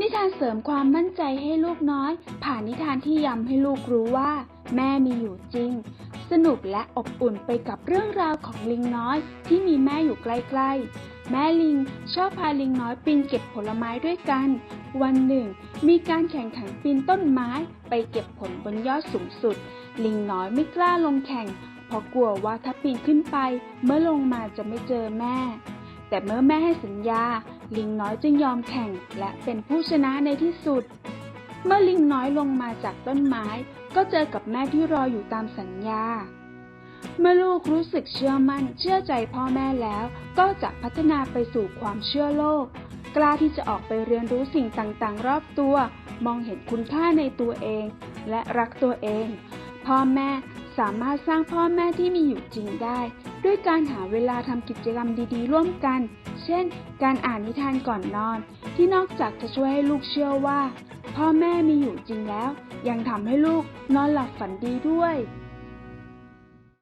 นิทานเสริมความมั่นใจให้ลูกน้อย ผ่านนิทานที่ย้ำให้ลูกรู้ว่า แม่มีอยู่จริง สนุกและอบอุ่นไปกับเรื่องราวของลิงน้อย ที่มีแม่อยู่ใกล้ๆ แม่ลิงชอบพาลิงน้อยปีนเก็บผลไม้ด้วยกัน วันหนึ่ง มีการแข่งขันปีนต้นไม้ไปเก็บผลบนยอดสูงสุด ลิงน้อยไม่กล้าลงแข่ง เพราะกลัวว่าถ้าปีนขึ้นไป เมื่อลงมาจะไม่เจอแม่ แต่เมื่อแม่ให้สัญญา ลิงน้อยจึงยอมแข่งและเป็นผู้ชนะในที่สุด เมื่อลิงน้อยลงมาจากต้นไม้ ก็เจอกับแม่ที่รออยู่ตามสัญญา เมื่อลูกรู้สึกเชื่อมั่นเชื่อใจพ่อแม่แล้ว ก็จะพัฒนาไปสู่ความเชื่อโลก กล้าที่จะออกไปเรียนรู้สิ่งต่างๆ รอบตัว มองเห็นคุณค่าในตัวเอง และรักตัวเอง พ่อแม่ สามารถสร้างพ่อแม่ที่มีอยู่จริงได้ ด้วยการหาเวลาทำกิจกรรมดีๆ ร่วมกัน เช่น การอ่านนิทานก่อนนอน ที่นอกจากจะช่วยให้ลูกเชื่อว่า พ่อแม่มีอยู่จริงแล้ว ยังทำให้ลูกนอนหลับฝันดีด้วย